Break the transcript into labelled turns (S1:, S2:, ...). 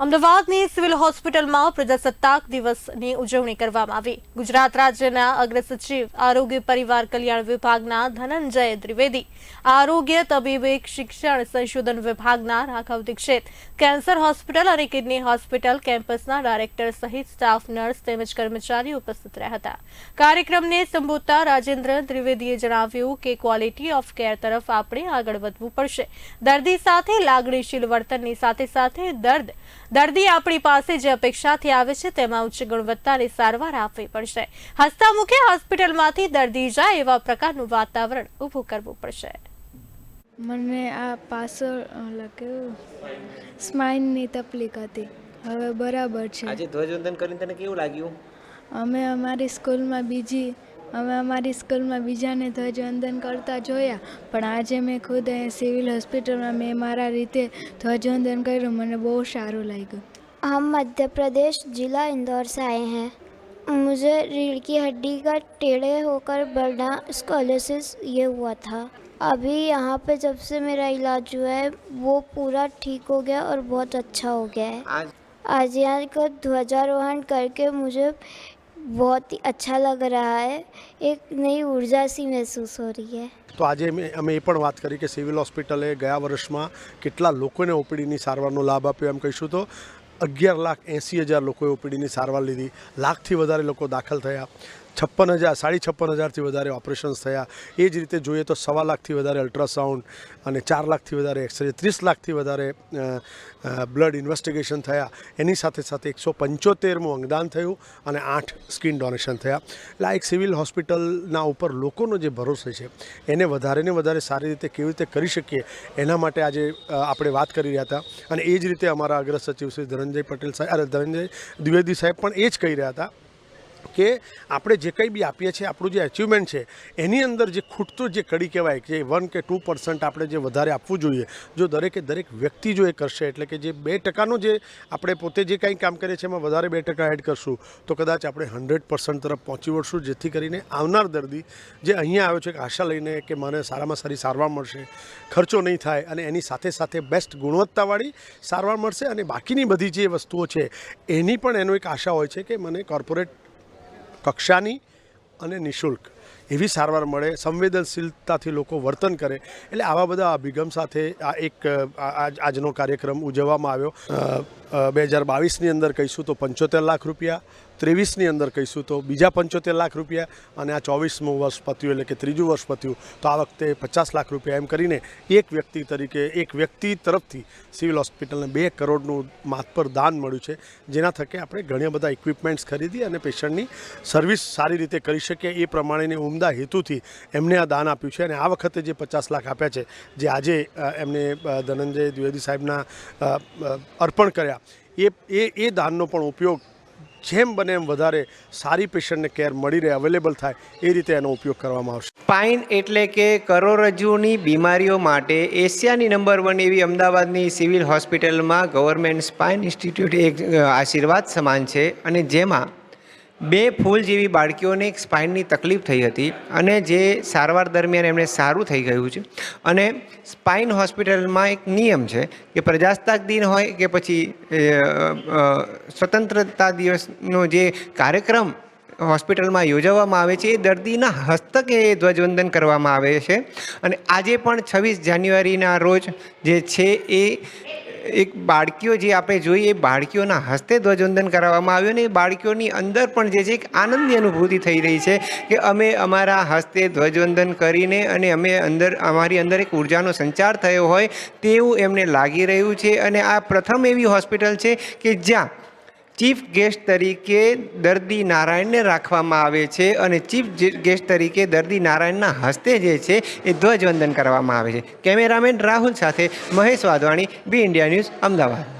S1: અમદાવાદની સિવિલ હોસ્પિટલમાં પ્રજાસત્તાક દિવસની ઉજવણી કરવામાં આવી. ગુજરાત રાજ્યના અગ્ર સચિવ આરોગ્ય પરિવાર કલ્યાણ વિભાગના ધનંજય ત્રિવેદી આરોગ્ય તબીબી શિક્ષણ સંશોધન વિભાગના રાઘવ દીક્ષિત, કેન્સર હોસ્પિટલ અને કિડની હોસ્પિટલ કેમ્પસના ડાયરેક્ટર સહિત સ્ટાફ, નર્સ તેમજ કર્મચારી ઉપસ્થિત રહ્યા હતા. કાર્યક્રમને સંબોધતા રાજેન્દ્ર ત્રિવેદીએ જણાવ્યું કે ક્વોલિટી ઓફ કેર તરફ આપણે આગળ વધવું પડશે. દર્દી સાથે લાગણીશીલ વર્તનની સાથે સાથે દર્દ દર્દી આપણી પાસે જે અપેક્ષાથી આવે છે તેમાં ઉચ્ચ ગુણવત્તાની સારવાર આપવી પડશે. હસતા મુખે હોસ્પિટલમાંથી દર્દી જાય એવા પ્રકારનું વાતાવરણ ઊભું કરવું પડશે.
S2: મને આ પાછળ લાગ્યું સ્માઇનની તકલીફ હતી. હવે બરાબર છે.
S3: આજે ધ્વજવંદન કરીને તને કેવું લાગ્યું?
S2: અમે અમારી સ્કૂલમાં બીજી અમે અમારી સ્કૂલમાં બીજાને ધ્વજવંદન કરતા જોયા પણ આજે મેં ખુદ અહીં સિવિલ હોસ્પિટલમાં મેં મારા રીતે ધ્વજવંદન કર્યું મને બહુ સારું લાગ્યું
S4: हम मध्य प्रदेश जिला इंदौर से आए हैं मुझे रीढ़ की हड्डी का टेढ़े होकर बढ़ना स्कॉलोसिस ये हुआ था अभी यहाँ पे जब से मेरा इलाज हुआ है वो पूरा ठीक हो गया और बहुत अच्छा हो गया है
S3: આજ
S4: आज यहाँ का ध्वजारोहण करके मुझे बहुत ही अच्छा लग रहा है एक नई ऊर्जा सी महसूस हो रही है
S5: તો આજે મેં અમે એ પણ વાત કરી કે સિવિલ હોસ્પિટલે ગયા વર્ષમાં કેટલા લોકોને ઓપીડીની સારવારનો લાભ આપ્યો એમ કહીશું તો અગિયાર લાખ એંસી હજાર લોકોએ ઓપીડીની સારવાર લીધી લાખથી વધારે લોકો દાખલ થયા છપ્પન હજાર, સાડી છપ્પન હજારથી વધારે ઓપરેશન્સ થયા. એ જ રીતે જોઈએ તો સવા લાખથી વધારે અલ્ટ્રાસાઉન્ડ અને ચાર લાખથી વધારે એક્સરે, ત્રીસ લાખથી વધારે બ્લડ ઇન્વેસ્ટિગેશન થયા. એની સાથે સાથે એકસો પંચોતેરમું અંગદાન થયું અને આઠ સ્કિન ડોનેશન થયા. એક સિવિલ હોસ્પિટલના ઉપર લોકોનો જે ભરોસો છે, એને વધારે ને વધારે સારી રીતે કેવી રીતે કરી શકીએ, એના માટે આજે આપણે વાત કરી રહ્યા હતા. અને એ જ રીતે અમારા અગ્ર સચિવ શ્રી ધનંજય પટેલ સાહેબ ધનંજય દ્વિવેદી સાહેબ પણ એ જ કહી રહ્યા હતા. કે આપણે જે કંઈ બી આપીએ છીએ, આપણું જે અચીવમેન્ટ છે, એની અંદર જે ખૂટતું જે કડી કહેવાય કે વન કે ટુ પર્સન્ટ આપણે જે વધારે આપવું જોઈએ, જો દરેકે દરેક વ્યક્તિ જો એ કરશે, એટલે કે જે બે ટકાનું જે આપણે પોતે જે કંઈ કામ કરીએ છીએ, એમાં વધારે બે ટકા એડ કરશું, તો કદાચ આપણે હંડ્રેડ પર્સન્ટ તરફ પહોંચી વળશું, જેથી કરીને આવનાર દર્દી જે અહીંયા આવ્યો છે કે આશા લઈને કે મને સારામાં સારી સારવાર મળશે, ખર્ચો નહીં થાય, અને એની સાથે સાથે બેસ્ટ ગુણવત્તાવાળી સારવાર મળશે, અને બાકીની બધી જે વસ્તુઓ છે, એની પણ એનો એક આશા હોય છે કે મને કોર્પોરેટ કક્ષાની અને નિઃશુલ્ક. એવી સારવાર મળે, સંવેદનશીલતાથી લોકો વર્તન કરે. એટલે આવા બધા અભિગમ સાથે આ એક આજ- આજનો કાર્યક્રમ ઉજવવામાં આવ્યો. બે હજાર બાવીસની અંદર કહીશું તો પંચોતેર લાખ રૂપિયા, ત્રેવીસની અંદર કહીશું તો બીજા પંચોતેર લાખ રૂપિયા અને આ ચોવીસમું વર્ષ પત્યું એટલે કે ત્રીજું વર્ષ પત્યું. તો આ વખતે પચાસ લાખ રૂપિયા એમ કરીને એક વ્યક્તિ તરીકે, એક વ્યક્તિ તરફથી સિવિલ હોસ્પિટલને બે કરોડનું માતપર દાન મળ્યું છે. જેના થકે આપણે ઘણા બધા ઇક્વિપમેન્ટ્સ ખરીદી અને પેશન્ટની સર્વિસ સારી રીતે કરી શકીએ. એ પ્રમાણેની ઉમદા હેતુથી એમને આ દાન આપ્યું છે અને આ વખતે જે પચાસ લાખ આપ્યા છે, જે આજે એમને ધનંજય દ્વિવેદી સાહેબના અર્પણ કર્યા, એ એ એ દાનનો પણ ઉપયોગ જેમ બને એમ વધારે સારી પેશન્ટને કેર મળી રહે, અવેલેબલ થાય, એ રીતે એનો ઉપયોગ કરવામાં આવશે.
S3: સ્પાઇન એટલે કે કરોડરજ્જુની બીમારીઓ માટે એશિયાની નંબર વન એવી અમદાવાદની સિવિલ હોસ્પિટલમાં ગવર્મેન્ટ સ્પાઇન ઇન્સ્ટિટ્યૂટ એક આશીર્વાદ સમાન છે અને જેમાં બે ફૂલ જેવી બાળકીઓને એક સ્પાઇનની તકલીફ થઈ હતી અને જે સારવાર દરમિયાન એમને સારું થઈ ગયું છે. અને સ્પાઇન હોસ્પિટલમાં એક નિયમ છે કે પ્રજાસત્તાક દિન હોય કે પછી સ્વતંત્રતા દિવસનો જે કાર્યક્રમ હોસ્પિટલમાં યોજવામાં આવે છે, એ દર્દીના હસ્તકે ધ્વજવંદન કરવામાં આવે છે. અને આજે પણ છવ્વીસ જાન્યુઆરીના રોજ જે છે એ એક બાળકીઓ જે આપણે જોઈએ, એ બાળકીઓના હસ્તે ધ્વજવંદન કરાવવામાં આવ્યું અને એ બાળકીઓની અંદર પણ જે છે, એક આનંદની અનુભૂતિ થઈ રહી છે કે અમે અમારા હસ્તે ધ્વજવંદન કરીને અને અમે અંદર, અમારી અંદર એક ઉર્જાનો સંચાર થયો હોય તેવું એમને લાગી રહ્યું છે. અને આ પ્રથમ એવી હોસ્પિટલ છે કે જ્યાં ચીફ ગેસ્ટ તરીકે દર્દી નારાયણને રાખવામાં આવે છે અને ચીફ ગેસ્ટ તરીકે દર્દી નારાયણના હસ્તે જે છે એ ધ્વજવંદન કરવામાં આવે છે. કેમેરામેન રાહુલ સાથે Mahesh Wadhwani B India news Ahmedabad.